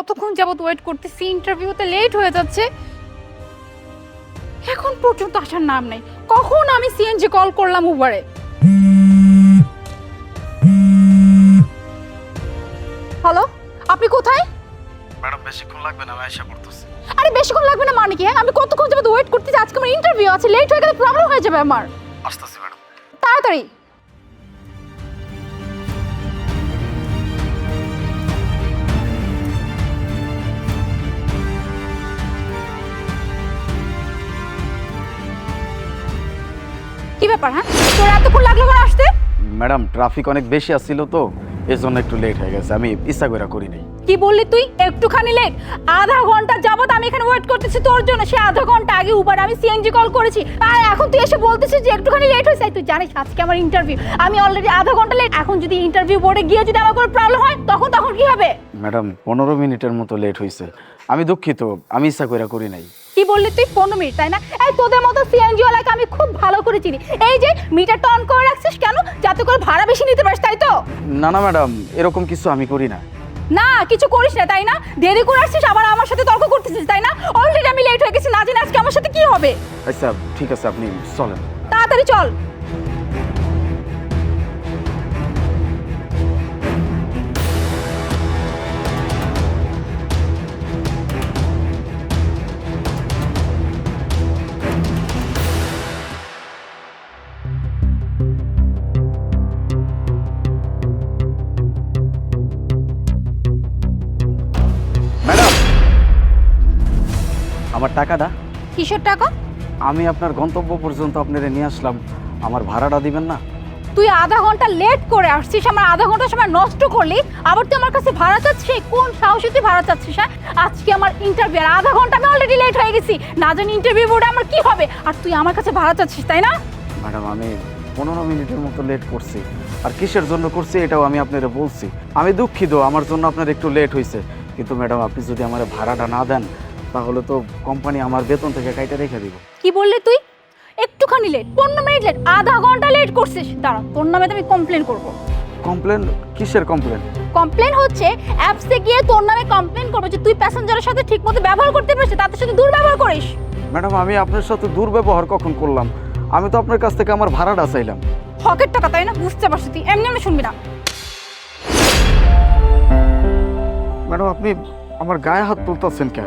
কতক্ষণ যাবত ওয়েট করতেছি? ইন্টারভিউতে লেট হয়ে যাচ্ছে। এখন পর্যন্ত আসার নাম নেই। কখন আমি সিএনজি কল করলাম উবারে হ্যালো আপনি কোথায়? ম্যাডাম বেশিক্ষণ লাগবে না আমি আশা করতেছি। আরে বেশিক্ষণ লাগবে না মানে কি হ্যাঁ? আমি কতক্ষণ যাবত ওয়েট করতেছি? আজকে আমার ইন্টারভিউ আছে লেট হয়ে গেলে প্রবলেম হয়ে যাবে আমার। আসতেছি ম্যাডাম। তাড়াতাড়ি। ব্যাপার হ্যাঁ? তোর এতক্ষণ লাগল আমার আসতে? ম্যাডাম ট্রাফিক অনেক বেশি আসছিল তো এই জন্য একটু লেট হয়ে গেছে। আমি ইচ্ছা করে করি নাই কি বললি তুই? একটুখানি লেট আধা ঘণ্টা যাবত আমি এখানে ওয়েট করতেছি তোর জন্য। সে আধা ঘণ্টা আগে উবার আমি সিএনজি কল করেছি। আর এখন তুই এসে বলতেছিস যে একটুখানি লেট হয়েছে। তুই জানিস আজকে আমার ইন্টারভিউ আমি অলরেডি আধা ঘণ্টা লেট এখন যদি ইন্টারভিউ বোর্ডে গিয়ে যদি আমার কোনো প্রবলেম হয় তখন তখন কি হবে? ম্যাডাম পনেরো মিনিটের মতো লেট হয়েছে আমি দুঃখিত আমি ইচ্ছা করে করি নাই কি বললি তুই? পনেরো মিনিট তাই না? এই তোদের মতো সিএনজি ওয়ালাকে আমি খুব ভালো করে চিনি। এই যে মিটারটা অন করে রাখছিস কেন? যাতে করে ভাড়া বেশি নিতে পারিস তাই তো? না না ম্যাডাম এরকম কিছু আমি করি না। না কিছু করিস না তাই না? দেরি করে আসছিস আবার আমার সাথে তর্ক করতেছিস তাই না? অলরেডি আমি লেট হয়ে গেছি না জানি আজকে আমার সাথে কি হবে? আচ্ছা ঠিক আছে আপনি চলেন। তাড়াতাড়ি চল। আমার টাকাটা কিসের টাকা? আমি আপনার গন্তব্য পর্যন্ত আপনারা নিয়ে আসলাম। আমার ভাড়াটা দিবেন না। তুই আধা ঘণ্টা লেট করে আসছিস আমার আধা ঘণ্টা সময় নষ্ট করলি। আবার তুই আমার কাছে ভাড়া চাচ্ছিস? কোন সাহসে তুই ভাড়া চাচ্ছিস হ্যাঁ? আজকে আমার ইন্টারভিউ আর আধা ঘণ্টা আমি অলরেডি লেট হয়ে গেছি। না জানি ইন্টারভিউ বোর্ডে আমার কি হবে। আর তুই আমার কাছে ভাড়া চাচ্ছিস তাই না? ম্যাডাম আমি পনেরো মিনিটের মতো লেট করছি। আর কিসের জন্য করছি এটাও আমি আপনারা বলছি। আমি দুঃখিত আমার জন্য আপনার একটু লেট হয়েছে কিন্তু ম্যাডাম আপনি যদি আমার ভাড়াটা না দেন তাহলে তো কোম্পানি আমার বেতন থেকে কাইটা রেখে দিব। কি বললি তুই? একটুখানি লেট পনেরো মিনিট লেট আধা ঘণ্টা লেট করছিস। দাঁড়া তোর নামে তো আমি কমপ্লেন করব। কমপ্লেন কিসের কমপ্লেন কমপ্লেন হচ্ছে অ্যাপসে গিয়ে তোর নামে কমপ্লেন করব যে তুই প্যাসেঞ্জারের সাথে ঠিকমতো ব্যবহার করতে পারছিস তাদের সাথে দুর্ব্যবহার করিস। ম্যাডাম আমি আপনার সাথে দুর্ব্যবহার কখন করলাম? আমি তো আপনার কাছ থেকে আমার ভাড়াটা চাইলাম। হকের টাকা তাই না? বুঝতে পারছি তুই এমনি এমনি শুনবি না। ম্যাডাম আপনি আমার গায়ে হাত তুলতেছেন কে?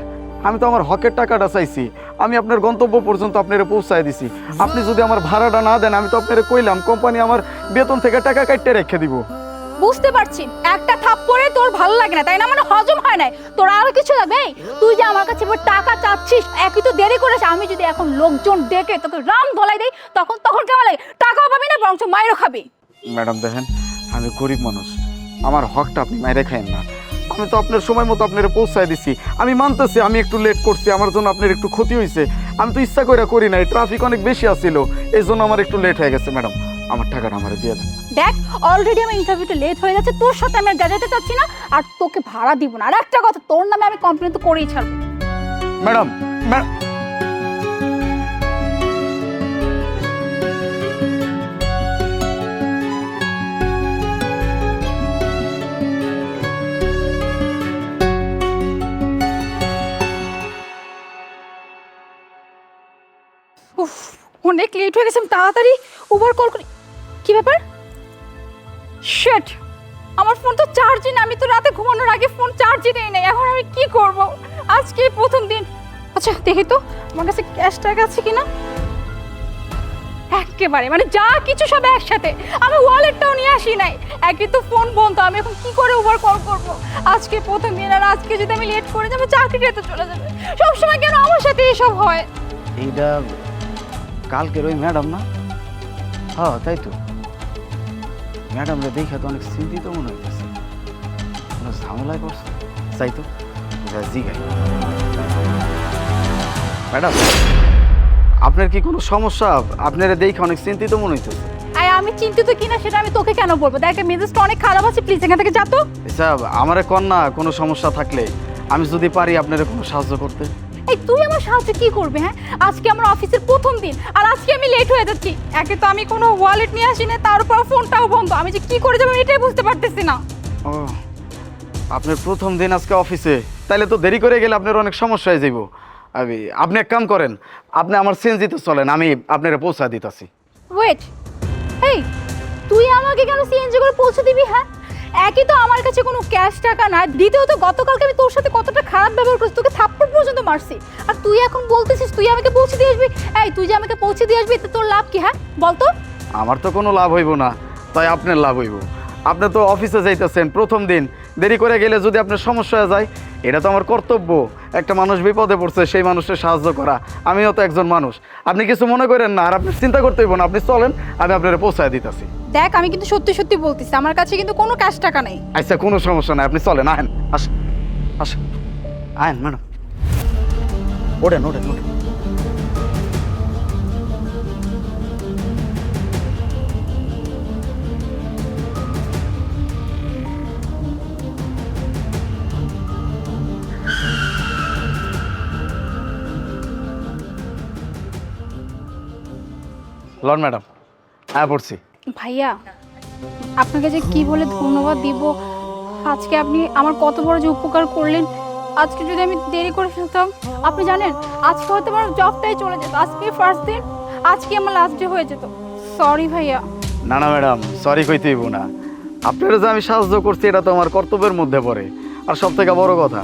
আমি তো আমার হকের টাকাটা চাইছি। আমি আপনার গন্তব্য পর্যন্ত আপনারা পৌঁছায় দিছি। আপনি যদি আমার ভাড়াটা না দেন আমি তো আপনারা কইলাম কোম্পানি আমার বেতন থেকে টাকা কাটতে রেখে দিব। বুঝতে পারছি। একটা থাপ্পড়ে তোর ভালো লাগে না তাই না? মানে হজম হয় না তোর আর কিছু লাগবে? তুই যে আমার কাছে টাকা চাচ্ছিস একই তো দেরি করিস। আমি যদি এখন লোকজন ডেকে তোকে রাম ধলাই দেই তখন তখন কেমন লাগে? টাকাও পাবি না বরঞ্চ মায়েরও খাবি। ম্যাডাম দেখেন আমি গরিব মানুষ। আমার হকটা আপনি মাইরে খাইন না। আমি তো আপনার সময় মতো আপনারা পৌঁছায় দিছি। আমি মানতেছি আমি একটু লেট করছি আমার জন্য আপনার একটু ক্ষতি হয়েছে আমি তো ইচ্ছা করে করি নাই ট্রাফিক অনেক বেশি আসছিল এই জন্য আমার একটু লেট হয়ে গেছে ম্যাডাম আমার টাকাটা আমার দিয়ে দেন। দেখ অলরেডি আমার ইন্টারভিউটা লেট হয়ে গেছে তোর সাথে আমি গাজাতে চাচ্ছি না আর তোকে ভাড়া দিব না। আর একটা কথা তোর নামে আমি কমপ্লেন তো করেই ছাড়বো। ম্যাডাম ম্যাডাম উফ, অনেক লেট হয়ে গেছে, আমি তাড়াতাড়ি উবার কল করি। কি ব্যাপার? শেট আমার ফোন তো চার্জই না আমি তো রাতে ঘুমানোর আগে ফোন চার্জই দেই নাই, এখন আমি কি করব? আজকে প্রথম দিন। আচ্ছা দেখি তো, আমার কাছে ক্যাশ টাকা আছে কিনা? একেবারে মানে যা কিছু সব একসাথে, আমি ওয়ালেটটাও নিয়ে আসি নাই। একই তো ফোন বন্ধ, আমি এখন কি করে উবার কল করব? আজকে প্রথম দিন, আর আজকে যদি আমি লেট করে যাব চাকরিটা তো চলে যাবে। সবসময় কেন আমার সাথে এসব হয়? এইটা কালকের ওই ম্যাডাম না? হ্যাঁ তাই তো। ম্যাডামরা দেখে তো অনেক চিন্তিত মনে হইতেছে। কোনো ঝামেলায় করছে তাই তো। জিগাই। ম্যাডাম আপনার কি কোনো সমস্যা? আপনারা দেখে অনেক চিন্তিত মনে হইতেছে। আয় আমি চিন্তিত কিনা সেটা আমি তোকে কেন বলব? দেখ মেজাজটা অনেক খারাপ আছে প্লিজ এখান থেকে যা তো। আচ্ছা আমার কন্যা কোনো সমস্যা থাকলে। আমি যদি পারি আপনারা কোনো সাহায্য করতে। এই তুই আমার সাহায্য কি করবে হ্যাঁ? আজকে আমার অফিসের প্রথম দিন আর আজকে আমি লেট হয়ে যাচ্ছি। একে তো আমি কোনো ওয়ালেট নিয়ে আসি না তার উপর ফোনটাও বন্ধ। আমি যে কি করে যাব এটাই বুঝতে পারতেছি না। ও আপনার প্রথম দিন আজকে অফিসে তাইলে তো দেরি করে গেলে আপনার অনেক সমস্যা হয়ে যাইব। আমি আপনি এক কাম করেন আপনি আমার সিএনজিতে চলেন আমি আপনার পৌঁছা দিতেছি। ওয়েট এই তুই আমাকে কেন সিএনজি করে পৌঁছে দিবি হ্যাঁ? একই তো আমার কাছে কোনো ক্যাশ টাকা নাই। দ্বিতীয়ত, গতকালকে আমি তোর সাথে কতটা খারাপ ব্যবহার করছি, তোকে থাপ্পড় পর্যন্ত মারছি। আর তুই এখন বলতেছিস, তুই আমাকে পৌঁছে দিয়ে আসবি? এই, তুই যে আমাকে পৌঁছে দিয়ে আসবি তোর লাভ কি হ্যাঁ? বলতো। আমার তো কোনো লাভ হইব না, তাই আপনার লাভ হইব। আপনি তো অফিসে যাইতেছেন প্রথম দিন, দেরি করে গেলে যদি আপনার সমস্যা হয়ে যায়, এটা তো আমার কর্তব্য। একটা মানুষ বিপদে পড়ছে, সেই মানুষের সাহায্য করা। আমিও তো একজন মানুষ। আপনি কিছু মনে করেন না, আর আপনি চিন্তা করতে হইব না, আপনি চলেন, আমি আপনার পৌঁছায় দিতেছি। দেখ, আমি কিন্তু সত্যি সত্যি বলতেছি, আমার কাছে কিন্তু কোনো ক্যাশ টাকা নেই। আচ্ছা কোনো সমস্যা নাই, আপনি চলেন, আহেন, আসেন আসেন। আহেন, ম্যাডাম। ওঠেন ওঠেন ওঠেন। লন, ম্যাডাম হ্যাঁ পড়ছি। ভাইয়া, আপনাকে যে কি বলে ধন্যবাদ দিব, আজকে আপনি আমার কত বড় যে উপকার করলেন, আজকে যদি আমি দেরি করে ফেলতাম, আপনি জানেন, আজকে হয়তো আমার জবটাই চলে যেত, আজকে ফার্স্ট দিন, আজকে আমার লাস্ট ডে হয়ে যেত। সরি ভাইয়া। না না ম্যাডাম সরি কইতে হইব না। আপনারা যে আমি সাহায্য করছি, এটা তো আমার কর্তব্যের মধ্যে পড়ে। আর সব থেকে বড় কথা,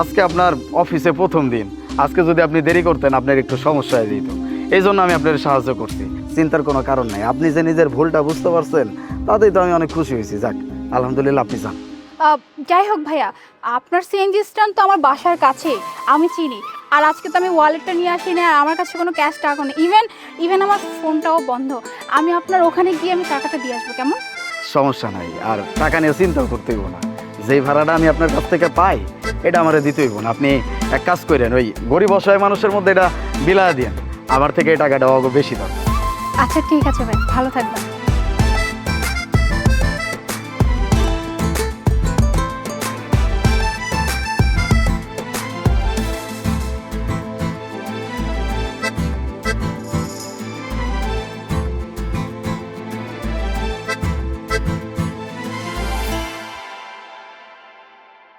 আজকে আপনার অফিসে প্রথম দিন। আজকে যদি আপনি দেরি করতেন, আপনার একটু সমস্যা হয়ে যেত। এই জন্য আমি আপনার সাহায্য করছি। চিন্তার কোনো কারণ নাই। আপনি যে নিজের ভুলটা বুঝতে পারছেন তাতেই তো আমি অনেক খুশি হয়েছি। যাক আলহামদুলিল্লাহ আপনি যান। যাই হোক ভাইয়া আপনার সিএনজি স্ট্যান্ড তো আমার বাসার কাছে আমি চিনি। আর আজকে তো আমি ওয়ালেটটা নিয়ে আসি না আর আমার কাছে কোনো ক্যাশ টাকা নেই। ইভেন ইভেন আমার ফোনটাও বন্ধ। আমি আপনার ওখানে গিয়ে আমি টাকাটা দিয়ে আসব কেমন? সমস্যা নাই। আর টাকা নিয়ে চিন্তাও করতে হইব না। যেই ভাড়াটা আমি আপনার কাছ থেকে পাই এটা আমার দিতে হইব না। আপনি এক কাজ করেন ওই গরিব অসহায় মানুষের মধ্যে এটা বিলা দিন আমার থেকে এই টাকাটা বেশি দাম আচ্ছা ঠিক আছে ভাই ভালো থাকবেন।